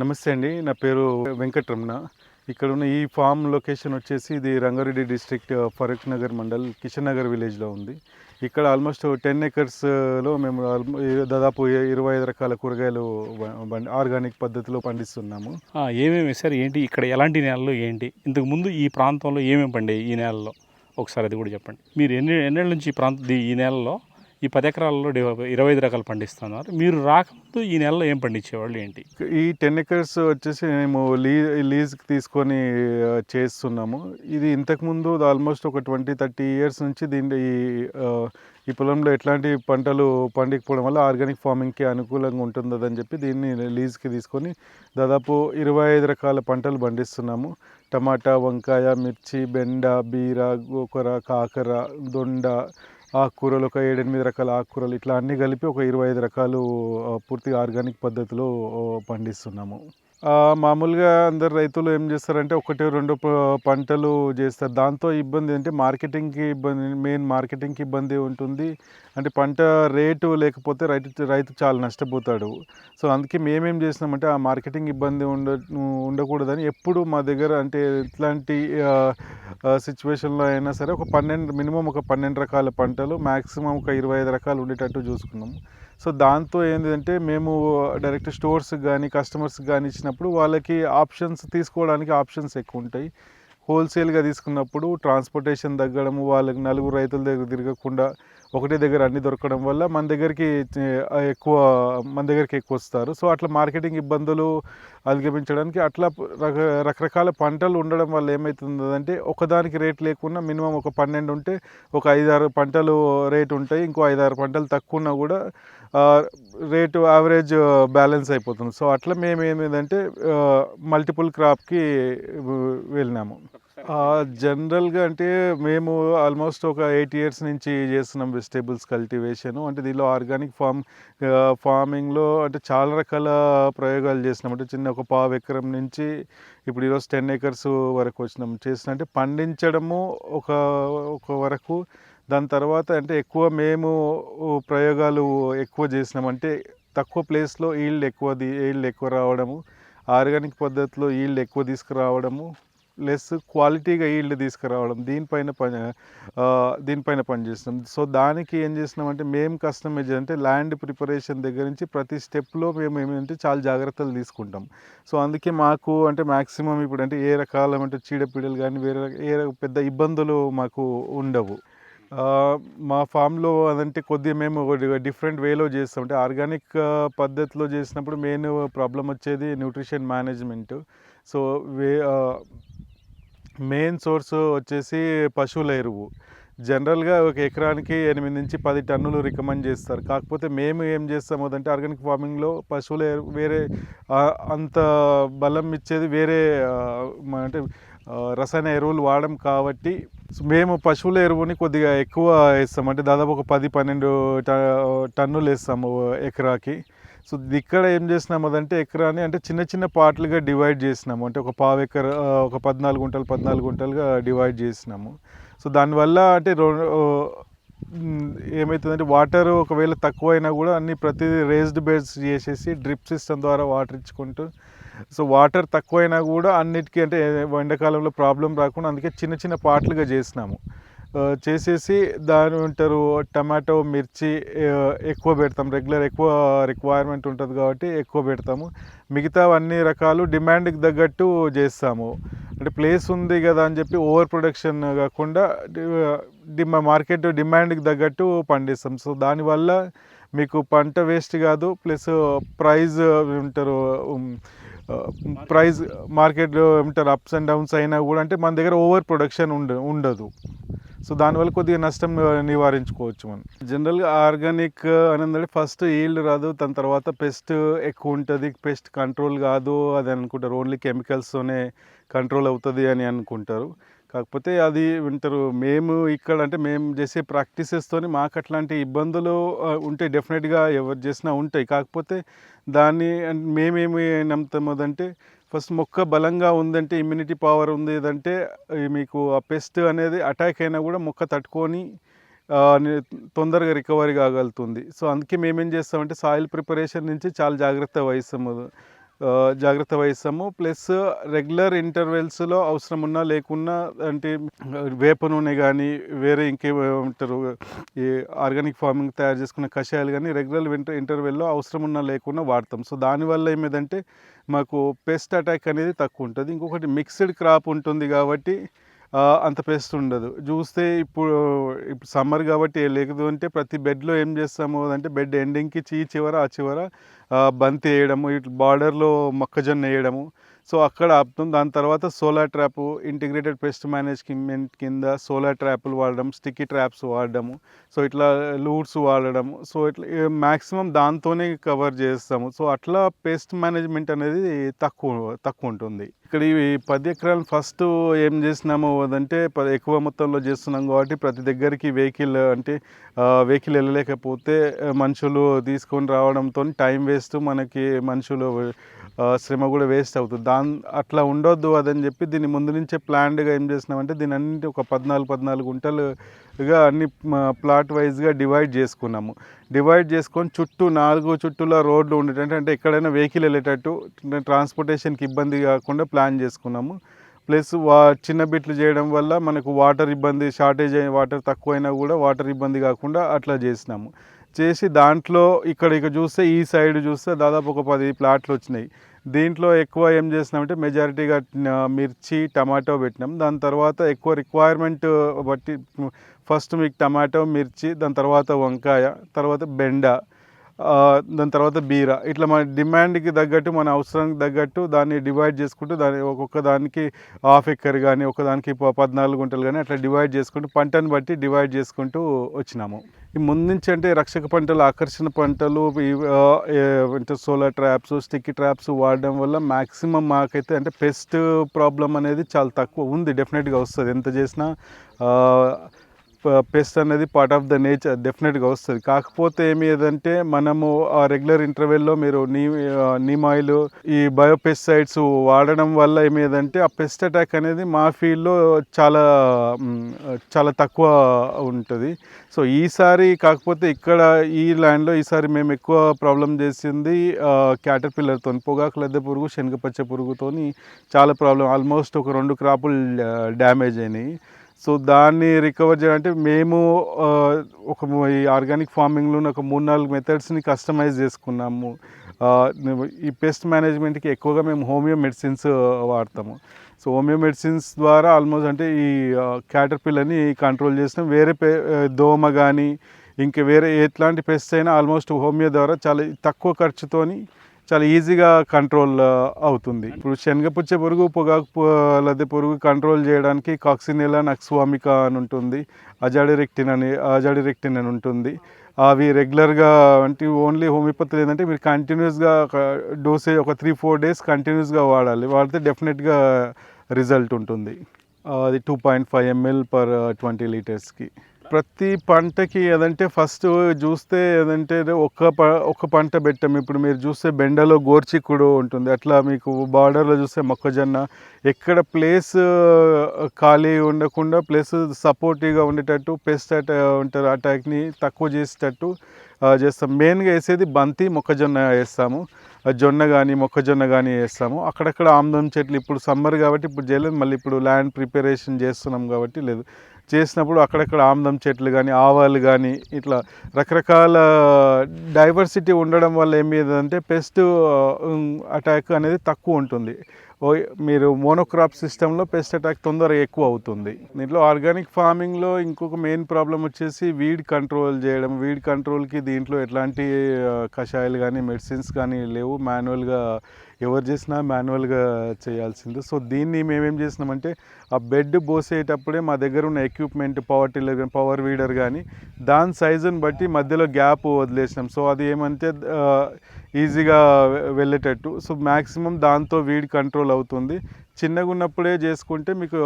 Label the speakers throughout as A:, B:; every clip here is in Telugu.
A: నమస్తే అండి. నా పేరు వెంకటరమణ. ఇక్కడ ఉన్న ఈ ఫామ్ లొకేషన్ వచ్చేసి ఇది రంగారెడ్డి డిస్ట్రిక్ట్ ఫరూక్ నగర్ మండల్ కిషన్ నగర్ విలేజ్లో ఉంది. ఇక్కడ ఆల్మోస్ట్ టెన్ ఎకర్స్లో మేము దాదాపు ఇరవై ఐదు రకాల కూరగాయలు ఆర్గానిక్ పద్ధతిలో పండిస్తున్నాము.
B: ఏమేమి సార్? ఏంటి ఇక్కడ ఎలాంటి నేలలు ఏంటి? ఇంతకు ముందు ఈ ప్రాంతంలో ఏమేమి పండే ఈ నేలలో ఒకసారి అది కూడా చెప్పండి. మీరు ఎన్ని ఎన్నేళ్ళ నుంచి ఈ ప్రాంతం ఈ నేలలో ఈ పది ఎకరాలలో ఇరవై ఐదు రకాలు పండిస్తున్నారు. మీరు రాకముందు ఈ నెలలో ఏం పండించేవాళ్ళు ఏంటి?
A: ఈ టెన్ ఎకర్స్ వచ్చేసి మేము లీ లీజ్కి తీసుకొని చేస్తున్నాము. ఇది ఇంతకుముందు ఆల్మోస్ట్ ఒక ట్వంటీ థర్టీ ఇయర్స్ నుంచి దీని ఈ ఈ పొలంలో ఎట్లాంటి పంటలు పండికపోవడం వల్ల ఆర్గానిక్ ఫార్మింగ్కి అనుకూలంగా ఉంటుందని చెప్పి దీన్ని లీజ్కి తీసుకొని దాదాపు ఇరవై ఐదు రకాల పంటలు పండిస్తున్నాము. టమాటా వంకాయ మిర్చి బెండ బీర గోకర కాకర దొండ ఆకుకూరలు ఒక ఏడెనిమిది రకాల ఆకుకూరలు ఇట్లా అన్నీ కలిపి ఒక ఇరవై ఐదు రకాలు పూర్తిగా ఆర్గానిక్ పద్ధతిలో పండిస్తున్నాము. మామూలుగా అందరు రైతులు ఏం చేస్తారంటే ఒకటి రెండు పంటలు చేస్తారు. దాంతో ఇబ్బంది అంటే మార్కెటింగ్కి ఇబ్బంది మెయిన్ మార్కెటింగ్కి ఇబ్బంది ఉంటుంది. అంటే పంట రేటు లేకపోతే రైతు రైతు చాలా నష్టపోతాడు. సో అందుకే మేమేం చేసినామంటే ఆ మార్కెటింగ్ ఇబ్బంది ఉండ ఉండకూడదని ఎప్పుడు మా దగ్గర అంటే ఇట్లాంటి సిచ్యువేషన్లో అయినా సరే ఒక పన్నెండు మినిమం ఒక పన్నెండు రకాల పంటలు మ్యాక్సిమం ఒక ఇరవై ఐదు రకాలు ఉండేటట్టు చూసుకున్నాము సో దాంతో ఏంటంటే మేము డైరెక్ట్ స్టోర్స్కి కానీ కస్టమర్స్కి కానీ ఇచ్చినప్పుడు వాళ్ళకి ఆప్షన్స్ తీసుకోవడానికి ఆప్షన్స్ ఎక్కువ ఉంటాయి. హోల్సేల్గా తీసుకున్నప్పుడు ట్రాన్స్పోర్టేషన్ తగ్గడము వాళ్ళకి నలుగురు రైతుల దగ్గర తిరగకుండా ఒకటే దగ్గర అన్ని దొరకడం వల్ల మన దగ్గరికి ఎక్కువ మన దగ్గరికి ఎక్కువ వస్తారు. సో అట్లా మార్కెటింగ్ ఇబ్బందులు అధిగమించడానికి అట్లా రక రకరకాల పంటలు ఉండడం వల్ల ఏమవుతుందంటే ఒకదానికి రేట్ లేకున్నా మినిమం ఒక పన్నెండు ఉంటే ఒక ఐదారు పంటలు రేట్ ఉంటాయి. ఇంకో ఐదారు పంటలు తక్కువ ఉన్నా కూడా రేటు యావరేజ్ బ్యాలెన్స్ అయిపోతుంది. సో అట్లా మేము ఏమైందంటే మల్టిపుల్ క్రాప్కి వెళ్ళినాము. జనరల్గా అంటే మేము ఆల్మోస్ట్ ఒక ఎయిట్ ఇయర్స్ నుంచి చేస్తున్నాం వెజిటేబుల్స్ కల్టివేషన్ అంటే దీనిలో ఆర్గానిక్ ఫార్మ్ ఫార్మింగ్లో అంటే చాలా రకాల ప్రయోగాలు చేసినాం అంటే చిన్న ఒక పావు ఎకరం నుంచి ఇప్పుడు ఈరోజు టెన్ ఎకర్స్ వరకు వచ్చినాం. చేసిన అంటే పండించడము ఒక ఒక వరకు. దాని తర్వాత అంటే ఎక్కువ మేము ప్రయోగాలు ఎక్కువ చేసినాం అంటే తక్కువ ప్లేస్లో ఈల్డ్ ఎక్కువ ఈల్డ్ ఎక్కువ రావడము. ఆర్గానిక్ పద్ధతిలో ఈల్డ్ ఎక్కువ తీసుకురావడము. లెస్ క్వాలిటీగా ఈల్డ్ తీసుకురావడం దీనిపైన పని దీనిపైన పనిచేస్తున్నాం. సో దానికి ఏం చేసినామంటే మేము కస్టమైజ్ అంటే ల్యాండ్ ప్రిపరేషన్ దగ్గర నుంచి ప్రతి స్టెప్లో మేము ఏమంటే చాలా జాగ్రత్తలు తీసుకుంటాం. సో అందుకే మాకు అంటే మ్యాక్సిమం ఇప్పుడు అంటే ఏ రకాల అంటే చీడపీడలు కానీ వేరే ఏ రక- పెద్ద ఇబ్బందులు మాకు ఉండవు. మా ఫామ్లో అదంటే కొద్దిగా మేము డిఫరెంట్ వేలో చేస్తాం. అంటే ఆర్గానిక్ పద్ధతిలో చేసినప్పుడు మెయిన్ ప్రాబ్లం వచ్చేది nutrition management so we main source వచ్చేసి పశువుల ఎరువు. జనరల్గా ఒక ఎకరానికి ఎనిమిది నుంచి పది టన్నులు రికమెండ్ చేస్తారు. కాకపోతే మేము ఏం చేస్తాము అంటే ఆర్గానిక్ ఫార్మింగ్లో పశువుల ఎరువు వేరే అంత బలం ఇచ్చేది వేరే అంటే రసాయన ఎరువులు వాడడం కాబట్టి మేము పశువుల ఎరువుని కొద్దిగా ఎక్కువ వేస్తాం. అంటే దాదాపు ఒక పది పన్నెండు ట- టన్నులు వేస్తాము ఎకరాకి. సో ఇక్కడ ఏం చేసినాము అదంటే ఎకరాని అంటే చిన్న చిన్న పార్ట్లుగా డివైడ్ చేసినాము. అంటే ఒక పావు ఎకర ఒక పద్నాలుగు గుంటలు పద్నాలుగు గుంటలుగా డివైడ్ చేసినాము. సో దానివల్ల అంటే రో- ఏమవుతుందంటే వాటర్ ఒకవేళ తక్కువైనా కూడా అన్ని ప్రతిదీ రేస్డ్ బెడ్స్ చేసేసి డ్రిప్ సిస్టమ్ ద్వారా వాటర్ ఇచ్చుకుంటూ సో వాటర్ తక్కువైనా కూడా అన్నిటికీ అంటే ఎండాకాలంలో ప్రాబ్లం రాకుండా అందుకే చిన్న చిన్న పార్ట్లుగా చేసినాము. చేసేసి దాని ఉంటారు టమాటో మిర్చి ఎక్కువ పెడతాం. రెగ్యులర్ ఎక్కువ రిక్వైర్మెంట్ ఉంటుంది కాబట్టి ఎక్కువ పెడతాము. మిగతా అన్ని రకాలు డిమాండ్కి తగ్గట్టు చేస్తాము. అంటే ప్లేస్ ఉంది కదా అని చెప్పి ఓవర్ ప్రొడక్షన్ కాకుండా డిమా మార్కెట్ డిమాండ్కి తగ్గట్టు పండిస్తాం. సో దానివల్ల మీకు పంట వేస్ట్ కాదు. ప్లస్ ప్రైజ్ ఉంటారు ప్రైజ్ మార్కెట్లో ఏమంటారు అప్స్ అండ్ డౌన్స్ అయినా కూడా అంటే మన దగ్గర ఓవర్ ప్రొడక్షన్ ఉండ ఉండదు. సో దానివల్ల కొద్దిగా నష్టం నివారించుకోవచ్చు మనం. జనరల్గా ఆర్గానిక్ అనేది ఫస్ట్ ఈల్డ్ రాదు దాని తర్వాత పెస్ట్ ఎక్కువ ఉంటుంది పెస్ట్ కంట్రోల్ కాదు అది అనుకుంటారు. ఓన్లీ కెమికల్స్తోనే కంట్రోల్ అవుతుంది అని అనుకుంటారు. కాకపోతే అది వింటారు మేము ఇక్కడ అంటే మేము చేసే ప్రాక్టీసెస్తోని మాకు అట్లాంటి ఇబ్బందులు ఉంటే ఉంటాయి డెఫినెట్గా ఎవరు చేసినా ఉంటాయి. కాకపోతే దాన్ని మేమేమి నమ్ముతాము అంటే ఫస్ట్ మొక్క బలంగా ఉందంటే ఇమ్యూనిటీ పవర్ ఉంది ఏదంటే మీకు ఆ పెస్ట్ అనేది అటాక్ అయినా కూడా మొక్క తట్టుకొని తొందరగా రికవరీ కాగలుగుతుంది. సో అందుకే మేమేం చేస్తామంటే సాయిల్ ప్రిపరేషన్ నుంచి చాలా జాగ్రత్త వహిస్తాము. జాగ్రత్త వహిస్తాము. ప్లస్ రెగ్యులర్ ఇంటర్వెల్స్లో అవసరం ఉన్నా లేకున్నా అంటే వేప నూనె కానీ వేరే ఇంకేమంటారు ఈ ఆర్గానిక్ ఫార్మింగ్ తయారు చేసుకున్న కషాయాలు కానీ రెగ్యులర్ ఇంటర్ ఇంటర్వెల్లో అవసరం ఉన్నా లేకున్నా వాడతాం. సో దానివల్ల ఏమేదంటే మాకు పెస్ట్ అటాక్ అనేది తక్కువ ఉంటుంది ఇంకొకటి మిక్స్డ్ క్రాప్ ఉంటుంది కాబట్టి అంత పెస్ట్ ఉండదు. చూస్తే ఇప్పుడు ఇప్పుడు సమ్మర్ కాబట్టి లేదు అంటే ప్రతి బెడ్లో ఏం చేస్తాము అంటే బెడ్ ఎండింగ్కి చీ చివర ఆ చివర బంతి వేయడము ఇటు బార్డర్లో మొక్కజొన్న వేయడము. సో అక్కడ ఆపుతాం. దాని తర్వాత solar trap integrated pest management కింద సోలార్ ట్రాప్లు వాడడం స్టిక్కీ ట్రాప్స్ వాడడము. సో ఇట్లా లూట్స్ వాడడము. సో ఇట్లా మ్యాక్సిమం దాంతోనే కవర్ చేస్తాము. సో అట్లా పెస్ట్ మేనేజ్మెంట్ అనేది తక్కువ తక్కువ ఉంటుంది. ఇక్కడ ఈ పది ఎకరాలు ఫస్ట్ ఏం చేసినాము అదంటే ప- ఎక్కువ మొత్తంలో చేస్తున్నాం కాబట్టి ప్రతి దగ్గరికి వెహికల్ అంటే వెహికల్ వెళ్ళలేకపోతే మనుషులు తీసుకొని రావడంతో టైం వేస్ట్ మనకి మనుషులు శ్రమ కూడా వేస్ట్ అవుతుంది. దాని అట్లా ఉండొద్దు అదని చెప్పి దీన్ని ముందు నుంచే ప్లాన్డ్గా ఏం చేసినామంటే దీని అన్నింటి ఒక పద్నాలుగు పద్నాలుగు గుంటలు ఇక అన్ని ప్లాట్ వైజ్గా డివైడ్ చేసుకున్నాము. డివైడ్ చేసుకొని చుట్టూ నాలుగు చుట్టూల రోడ్లు ఉండేటట్టు అంటే ఎక్కడైనా వెహికల్ వెళ్ళేటట్టు ట్రాన్స్పోర్టేషన్కి ఇబ్బంది కాకుండా ప్లాన్ చేసుకున్నాము. ప్లస్ వా చిన్న బిట్లు చేయడం వల్ల మనకు వాటర్ ఇబ్బంది షార్టేజ్ అయిన వాటర్ తక్కువైనా కూడా వాటర్ ఇబ్బంది కాకుండా అట్లా చేసినాము. చేసి దాంట్లో ఇక్కడ ఇక చూస్తే ఈ సైడ్ చూస్తే దాదాపు ఒక పది ప్లాట్లు వచ్చినాయి. దీంట్లో ఎక్కువ ఏం చేసినామంటే మెజారిటీగా మిర్చి టమాటో పెట్టినాం. దాని తర్వాత ఎక్కువ రిక్వైర్మెంట్ బట్టి ఫస్ట్ మీకు టమాటో మిర్చి దాని తర్వాత వంకాయ తర్వాత బెండ దాని తర్వాత బీర. ఇట్లా మన డిమాండ్కి తగ్గట్టు మన అవసరానికి తగ్గట్టు దాన్ని డివైడ్ చేసుకుంటూ దాని ఒక్కొక్క దానికి హాఫ్ ఎక్కర్ కానీ ఒక దానికి ప- పద్నాలుగు గుంటలు కానీ అట్లా డివైడ్ చేసుకుంటూ పంటను బట్టి డివైడ్ చేసుకుంటూ వచ్చినాము. ఈ ముందు నుంచి అంటే రక్షక పంటలు ఆకర్షణ పంటలు అంటే సోలార్ ట్రాప్స్ స్టిక్కీ ట్రాప్స్ వాడడం వల్ల మ్యాక్సిమం మాకైతే అంటే పెస్ట్ ప్రాబ్లం అనేది చాలా తక్కువ ఉంది. డెఫినెట్గా వస్తుంది. ఎంత చేసినా పెస్ట్ అనేది పార్ట్ ఆఫ్ ద నేచర్ డెఫినెట్గా వస్తుంది. కాకపోతే ఏమి ఏదంటే మనము ఆ రెగ్యులర్ ఇంటర్వెల్లో మీరు నీ నీమ్ ఆయిల్ ఈ బయోపెస్టిసైడ్స్ వాడడం వల్ల ఏమేదంటే ఆ పెస్ట్ అటాక్ అనేది మా ఫీల్డ్లో చాలా చాలా తక్కువ ఉంటుంది. సో ఈసారి కాకపోతే ఇక్కడ ఈ ల్యాండ్లో ఈసారి మేము ఎక్కువ ప్రాబ్లం చేసింది క్యాటర్ పిల్లర్తో పొగాకు లద్దె పురుగు శనగపచ్చ పురుగుతోని చాలా ప్రాబ్లం ఆల్మోస్ట్ ఒక రెండు క్రాపులు డ్యామేజ్ అయినాయి. సో దాన్ని రికవర్ చేయాలంటే మేము ఒక ఈ ఆర్గానిక్ ఫార్మింగ్లో ఒక మూడు నాలుగు మెథడ్స్ని కస్టమైజ్ చేసుకున్నాము. ఈ పెస్ట్ మేనేజ్మెంట్కి ఎక్కువగా మేము హోమియో మెడిసిన్స్ వాడతాము. సో హోమియో మెడిసిన్స్ ద్వారా ఆల్మోస్ట్ అంటే ఈ క్యాటర్ పిల్లని కంట్రోల్ చేస్తాం వేరే పే దోమ కానీ ఇంకా వేరే ఎట్లాంటి పెస్ట్ అయినా ఆల్మోస్ట్ హోమియో ద్వారా చాలా తక్కువ ఖర్చుతోని చాలా ఈజీగా కంట్రోల్ అవుతుంది. ఇప్పుడు శనగపుచ్చే పురుగు పొగాకు లద్దె పురుగు కంట్రోల్ చేయడానికి కాక్సినెలా నక్స్వామిక అని ఉంటుంది అజాడిరెక్టిన్ అని అజాడిరెక్టిన్ అని ఉంటుంది. అవి రెగ్యులర్గా అంటే ఓన్లీ హోమియోపతి ఏంటంటే మీరు కంటిన్యూస్గా ఒక డోసేజ్ ఒక త్రీ ఫోర్ డేస్ కంటిన్యూస్గా వాడాలి. వాడితే డెఫినెట్గా రిజల్ట్ ఉంటుంది. అది two point five ML per twenty లీటర్స్కి. ప్రతి పంటకి ఏదంటే ఫస్ట్ చూస్తే ఏదంటే ఒక్క ప ఒక్క పంట పెట్టాం. ఇప్పుడు మీరు చూస్తే బెండలో గోర్చిక్కుడు ఉంటుంది. అట్లా మీకు బార్డర్లో చూస్తే మొక్కజొన్న. ఎక్కడ ప్లేస్ ఖాళీ ఉండకుండా ప్లేస్ సపోర్టివ్గా ఉండేటట్టు పెస్ట్ అట ఉంటారు అటాక్ని తక్కువ చేసేటట్టు చేస్తాం. మెయిన్గా వేసేది బంతి మొక్కజొన్న వేస్తాము. జొన్న కానీ మొక్కజొన్న కానీ వేస్తాము. అక్కడక్కడ ఆమ్దం చెట్లు ఇప్పుడు సమ్మర్ కాబట్టి ఇప్పుడు చేయలేదు. మళ్ళీ ఇప్పుడు ల్యాండ్ ప్రిపరేషన్ చేస్తున్నాం కాబట్టి లేదు. చేసినప్పుడు అక్కడక్కడ ఆమ్దం చెట్లు కానీ ఆవాలు కానీ ఇట్లా రకరకాల డైవర్సిటీ ఉండడం వల్ల ఏమి అంటే పెస్ట్ అటాక్ అనేది తక్కువ ఉంటుంది. మీరు మోనోక్రాప్ సిస్టంలో పెస్ట్ అటాక్ తొందరగా ఎక్కువ అవుతుంది. దీంట్లో ఆర్గానిక్ ఫార్మింగ్లో ఇంకొక మెయిన్ ప్రాబ్లం వచ్చేసి వీడ్ కంట్రోల్ చేయడం. వీడ్ కంట్రోల్కి దీంట్లో ఎట్లాంటి కషాయాలు కానీ మెడిసిన్స్ కానీ లేవు. మాన్యువల్గా ఎవరు చేసినా మాన్యువల్గా చేయాల్సింది. సో దీన్ని మేమేం చేసినామంటే ఆ బెడ్ పోసేటప్పుడే మా దగ్గర ఉన్న ఎక్విప్మెంట్ పవర్ టిల్లర్ కానీ పవర్ వీడర్ కానీ దాని సైజుని బట్టి మధ్యలో గ్యాప్ వదిలేసినాం. సో అది ఏమంటే ఈజీగా వెళ్ళేటట్టు. సో మ్యాక్సిమం దాంతో వీడ్ కంట్రోల్ అవుతుంది. చిన్నగా ఉన్నప్పుడే చేసుకుంటే మీకు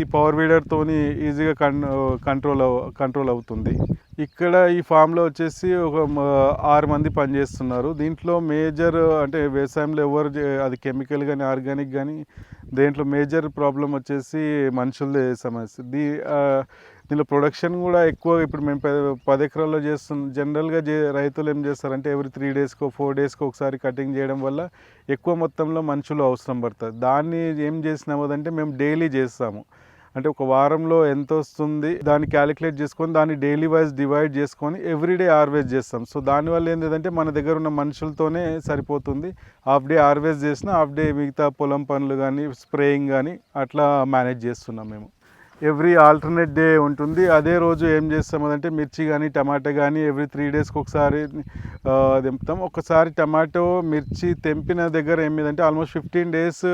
A: ఈ పవర్ వీడర్తోని ఈజీగా కన్ కంట్రోల్ అవ్ కంట్రోల్ అవుతుంది. ఇక్కడ ఈ ఫామ్లో వచ్చేసి ఒక ఆరు మంది పనిచేస్తున్నారు. దీంట్లో మేజర్ అంటే వ్యవసాయంలో ఎవరు అది కెమికల్ కానీ ఆర్గానిక్ కానీ దేంట్లో మేజర్ ప్రాబ్లం వచ్చేసి మనుషులదే సమస్య. దీ దీనిలో ప్రొడక్షన్ కూడా ఎక్కువ ఇప్పుడు మేము పది ఎకరాల్లో చేస్తున్నాం జనరల్గా చే రైతులు ఏం చేస్తారంటే ఎవ్రీ త్రీ డేస్కో ఫోర్ డేస్కో ఒకసారి కటింగ్ చేయడం వల్ల ఎక్కువ మొత్తంలో మనుషులు అవసరం పడుతుంది దాన్ని ఏం చేసినాము అంటే మేము డైలీ చేస్తాము. అంటే ఒక వారంలో ఎంత వస్తుంది దాన్ని క్యాలిక్యులేట్ చేసుకొని దాన్ని డైలీ వైజ్ డివైడ్ చేసుకొని ఎవ్రీడే ఆర్వేజ్ చేస్తాం. సో దానివల్ల ఏంటంటే మన దగ్గర ఉన్న మనుషులతోనే సరిపోతుంది. హాఫ్ డే ఆర్వేజ్ చేసిన హాఫ్ డే మిగతా పొలం పనులు కానీ స్ప్రేయింగ్ కానీ అట్లా మేనేజ్ చేస్తున్నాం మేము. ఎవ్రీ ఆల్టర్నేట్ డే ఉంటుంది. అదే రోజు ఏం చేస్తాం అంటే మిర్చి కానీ టమాటా కానీ ఎవ్రీ త్రీ డేస్కి ఒకసారి తెంపుతాం ఒకసారి టమాటో మిర్చి తెంపిన దగ్గర ఏమిదంటే ఆల్మోస్ట్ ఫిఫ్టీన్ డేస్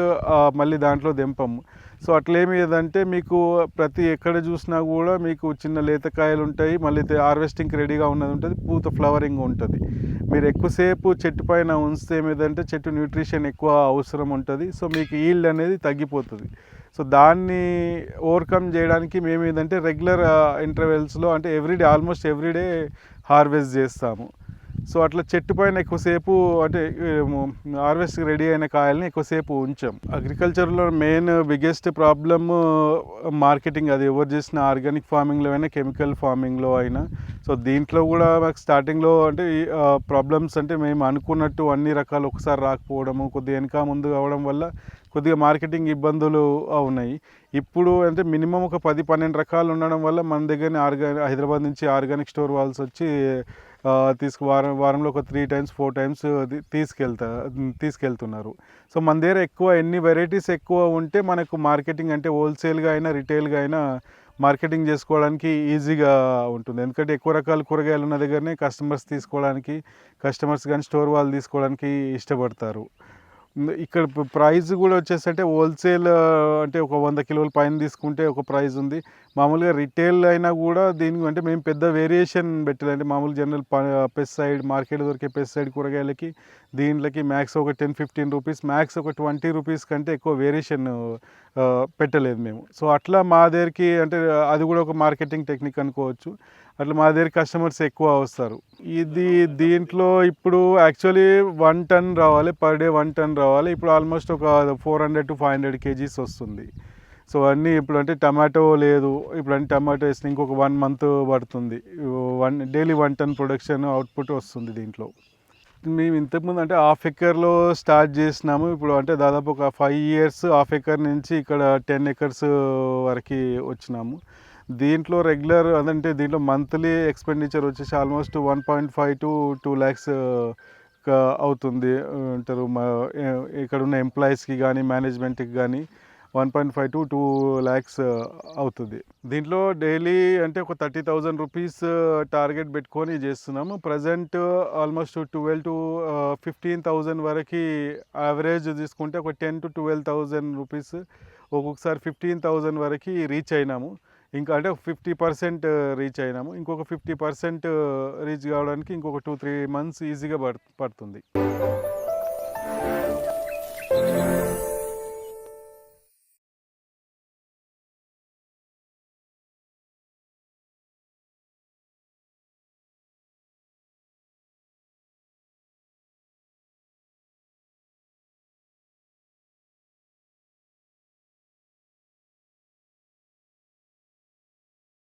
A: మళ్ళీ దాంట్లో తెంపము సో అట్లేమిదంటే మీకు ప్రతి ఎక్కడ చూసినా కూడా మీకు చిన్న లేతకాయలు ఉంటాయి. మళ్ళీ హార్వెస్టింగ్కి రెడీగా ఉన్నది ఉంటుంది. పూత ఫ్లవరింగ్ ఉంటుంది. మీరు ఎక్కువసేపు చెట్టు పైన ఉంచితే ఏమిదంటే చెట్టు న్యూట్రిషన్ ఎక్కువ అవసరం ఉంటుంది. సో మీకు ఈల్డ్ అనేది తగ్గిపోతుంది. సో దాన్ని ఓవర్కమ్ చేయడానికి మేము ఏంటంటే రెగ్యులర్ ఇంటర్వెల్స్లో అంటే ఎవ్రీడే ఆల్మోస్ట్ ఎవ్రీడే హార్వెస్ట్ చేస్తాము. సో అట్లా చెట్టు పైన ఎక్కువసేపు అంటే హార్వెస్ట్ రెడీ అయిన కాయల్ని ఎక్కువసేపు ఉంచాం. అగ్రికల్చర్లో మెయిన్ బిగ్గెస్ట్ ప్రాబ్లమ్ మార్కెటింగ్ అది ఎవరు చేసిన ఆర్గానిక్ ఫార్మింగ్లో అయినా కెమికల్ ఫార్మింగ్లో అయినా. సో దీంట్లో కూడా మాకు స్టార్టింగ్లో అంటే ప్రాబ్లమ్స్ అంటే మేము అనుకున్నట్టు అన్ని రకాలు ఒకసారి రాకపోవడము కొద్దిగా వెనక ముందు అవ్వడం వల్ల కొద్దిగా మార్కెటింగ్ ఇబ్బందులు ఉన్నాయి. ఇప్పుడు అంటే మినిమం ఒక పది పన్నెండు రకాలు ఉండడం వల్ల మన దగ్గర ఆర్గా హైదరాబాద్ నుంచి ఆర్గానిక్ స్టోర్ వాళ్ళస్ వచ్చి తీసుకు వారం వారంలో ఒక త్రీ టైమ్స్ ఫోర్ టైమ్స్ తీసుకెళ్తా తీసుకెళ్తున్నారు. సో మన దగ్గర ఎక్కువ ఎన్ని వెరైటీస్ ఎక్కువ ఉంటే మనకు మార్కెటింగ్ అంటే హోల్సేల్గా అయినా రిటైల్గా అయినా మార్కెటింగ్ చేసుకోవడానికి ఈజీగా ఉంటుంది. ఎందుకంటే ఎక్కువ రకాల కూరగాయలు ఉన్న దగ్గరనే కస్టమర్స్ తీసుకోవడానికి కస్టమర్స్ కానీ స్టోర్ వాళ్ళు తీసుకోవడానికి ఇష్టపడతారు. ఇక్కడ ప్రైస్ కూడా వచ్చేసి అంటే హోల్సేల్ అంటే ఒక వంద కిలోల పైన తీసుకుంటే ఒక ప్రైస్ ఉంది. మామూలుగా రిటైల్ అయినా కూడా దీనికి అంటే మేము పెద్ద వేరియేషన్ పెట్టలేదు. అంటే మామూలు జనరల్ పెస్టిసైడ్ మార్కెట్ దొరికే పెస్టిసైడ్ కూరగాయలకి దీంట్లోకి మ్యాక్స్ ఒక టెన్ ఫిఫ్టీన్ రూపీస్ మ్యాక్స్ ఒక ట్వంటీ రూపీస్ కంటే ఎక్కువ వేరియేషన్ పెట్టలేదు మేము. సో అట్లా మా దగ్గరికి అంటే అది కూడా ఒక మార్కెటింగ్ టెక్నిక్ అనుకోవచ్చు. అట్లా మా దగ్గర కస్టమర్స్ ఎక్కువ వస్తారు. ఇది దీంట్లో ఇప్పుడు యాక్చువల్లీ వన్ టన్ రావాలి పర్ డే వన్ టన్ రావాలి. ఇప్పుడు ఆల్మోస్ట్ ఒక four hundred to five hundred KGs వస్తుంది. సో అన్నీ ఇప్పుడు అంటే టమాటో లేదు. ఇప్పుడు అంటే టమాటో వేసిన ఇంకొక వన్ మంత్ పడుతుంది. One daily one ton production output వస్తుంది దీంట్లో. మేము ఇంతకుముందు అంటే హాఫ్ ఎకర్లో స్టార్ట్ చేసినాము. ఇప్పుడు అంటే దాదాపు ఒక ఫైవ్ ఇయర్స్ హాఫ్ ఎకర్ నుంచి ఇక్కడ టెన్ ఎకర్స్ వరకు వచ్చినాము. దీంట్లో రెగ్యులర్ అదంటే దీంట్లో మంత్లీ ఎక్స్పెండిచర్ వచ్చేసి almost one point five to two lakhs అవుతుంది. అంటారు మా ఇక్కడ ఉన్న ఎంప్లాయీస్కి కానీ మేనేజ్మెంట్కి కానీ one point five to two lakhs అవుతుంది. దీంట్లో డైలీ అంటే ఒక థర్టీ థౌజండ్ రూపీస్ టార్గెట్ పెట్టుకొని చేస్తున్నాము. Present almost twelve to fifteen thousand వరకు యావరేజ్ తీసుకుంటే ఒక ten to twelve thousand rupees ఒక్కొక్కసారి ఫిఫ్టీన్ థౌజండ్ వరకు రీచ్ అయినాము. ఇంకా అంటే ఫిఫ్టీ పర్సెంట్ రీచ్ అయినాము. ఇంకొక ఫిఫ్టీ పర్సెంట్ రీచ్ కావడానికి ఇంకొక టూ త్రీ మంత్స్ ఈజీగా పడుతుంది.